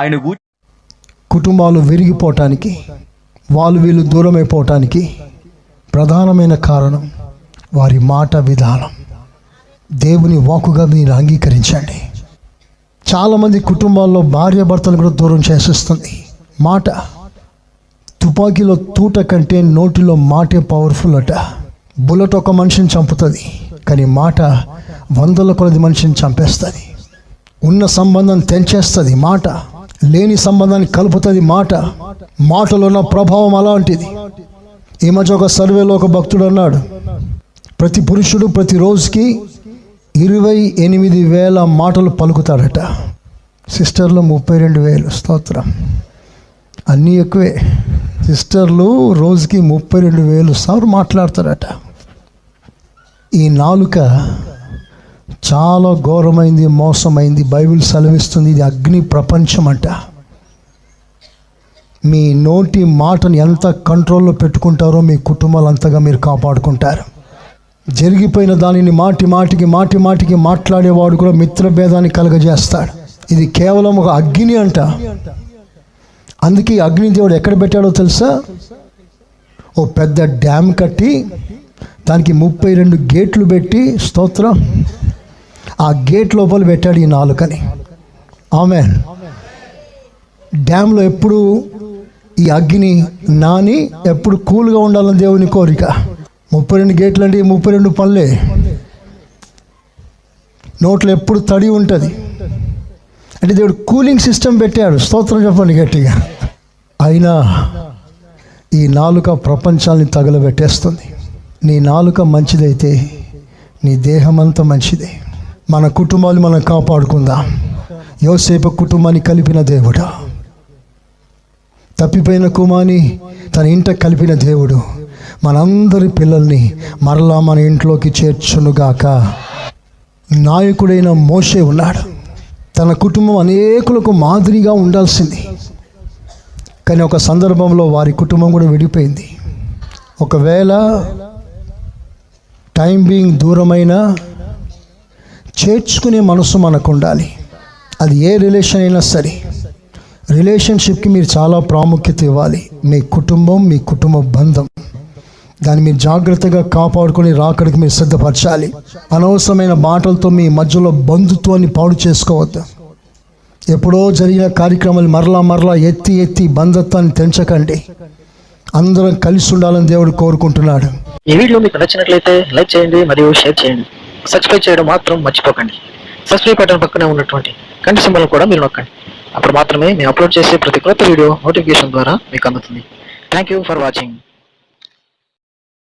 ఆయన కుటుంబాలు విరిగిపోవటానికి వాళ్ళు వీళ్ళు దూరమైపోవటానికి ప్రధానమైన కారణం వారి మాట విధానం. దేవుని వాకుగా మీరు అంగీకరించండి. చాలామంది కుటుంబాల్లో భార్య భర్తలు కూడా దూరం చేసేస్తుంది. మాట తుపాకీలో తూట కంటే నోటిలో మాటే పవర్ఫుల్ అట. బుల్లెట్ ఒక మనిషిని చంపుతుంది కానీ మాట వందల కొలది మనిషిని చంపేస్తుంది. ఉన్న సంబంధం తెంచేస్తుంది మాట. లేని సంబంధాన్ని కలుపుతుంది మాట. మాటలో ఉన్న ప్రభావం అలాంటిది. ఈ మధ్య ఒక సర్వేలో ఒక భక్తుడు అన్నాడు ప్రతి పురుషుడు ప్రతి రోజుకి ఇరవై ఎనిమిది వేల మాటలు పలుకుతాడట. సిస్టర్లు ముప్పై రెండు వేలు. స్తోత్రం. అన్నీ ఎక్కువే. సిస్టర్లు రోజుకి ముప్పై రెండు వేలు సార్లు మాట్లాడతారట. ఈ నాలుక చాలా ఘోరమైంది మోసమైంది బైబిల్ సెలవిస్తుంది. ఇది అగ్ని ప్రపంచం అంట. మీ నోటి మాటను ఎంత కంట్రోల్లో పెట్టుకుంటారో మీ కుటుంబాలు అంతగా మీరు కాపాడుకుంటారు. జరిగిపోయిన దానిని మాటి మాటికి మాటి మాటికి మాట్లాడేవాడు కూడా మిత్రభేదాన్ని కలగజేస్తాడు. ఇది కేవలం ఒక అగ్ని అంట. అందుకే అగ్ని దేవుడు ఎక్కడ పెట్టాడో తెలుసా? ఓ పెద్ద డ్యామ్ కట్టి దానికి ముప్పై రెండు గేట్లు పెట్టి స్తోత్రం. ఆ గేట్ లోపల పెట్టాడు ఈ నాలుకని. ఆమె డ్యామ్లో ఎప్పుడు ఈ అగ్ని నాని ఎప్పుడు కూల్గా ఉండాలని దేవుని కోరిక. ముప్పై రెండు గేట్లు అంటే ఈ ముప్పై రెండు పనులే. నోట్లో ఎప్పుడు తడి ఉంటుంది. అంటే దేవుడు కూలింగ్ సిస్టమ్ పెట్టాడు. స్తోత్రం చెప్పండి గట్టిగా. అయినా ఈ నాలుక ప్రపంచాన్ని తగలబెట్టేస్తుంది. నీ నాలుక మంచిదైతే నీ దేహమంతా మంచిదే. మన కుటుంబాలు మనం కాపాడుకుందాం. యోసేపు కుటుంబాన్ని కలిపిన దేవుడు. తప్పిపోయిన కుమాని తన ఇంట కలిపిన దేవుడు. మనందరి పిల్లల్ని మరలా మన ఇంట్లోకి చేర్చునుగాక. నాయకుడైన మోషే ఉన్నాడు. తన కుటుంబం అనేకులకు మాదిరిగా ఉండాల్సింది. కానీ ఒక సందర్భంలో వారి కుటుంబం కూడా విడిపోయింది. ఒకవేళ టైం బీయింగ్ దూరమైన చేర్చుకునే మనసు మనకు ఉండాలి అది ఏ రిలేషన్ అయినా సరే. రిలేషన్షిప్కి మీరు చాలా ప్రాముఖ్యత ఇవ్వాలి. మీ కుటుంబం మీ కుటుంబ బంధం. దాన్ని మీరు జాగ్రత్తగా కాపాడుకొని రాకడికి మీరు సిద్ధపరచాలి. అనవసరమైన మాటలతో మీ మధ్యలో బంధుత్వాన్ని పాడు చేసుకోవద్దు. ఎప్పుడో జరిగిన కార్యక్రమాలు మరలా మరలా ఎత్తి ఎత్తి బంధత్వాన్ని తెంచకండి. అందరం కలిసి ఉండాలని దేవుడు కోరుకుంటున్నాడు. ఈ వీడియో మీకు నచ్చినట్లయితే లైక్ చేయండి మరియు షేర్ చేయండి. సబ్స్క్రైబ్ చేయడం మాత్రం మర్చిపోకండి. సబ్స్క్రైబ్ బటన్ పక్కనే ఉన్నటువంటి కంటి సింబల్ కూడా మీరు నొక్కండి. అప్పుడు మాత్రమే మేము అప్లోడ్ చేసే ప్రతి క్రొత్త వీడియో నోటిఫికేషన్ ద్వారా మీకు అందుతుంది. Thank you for watching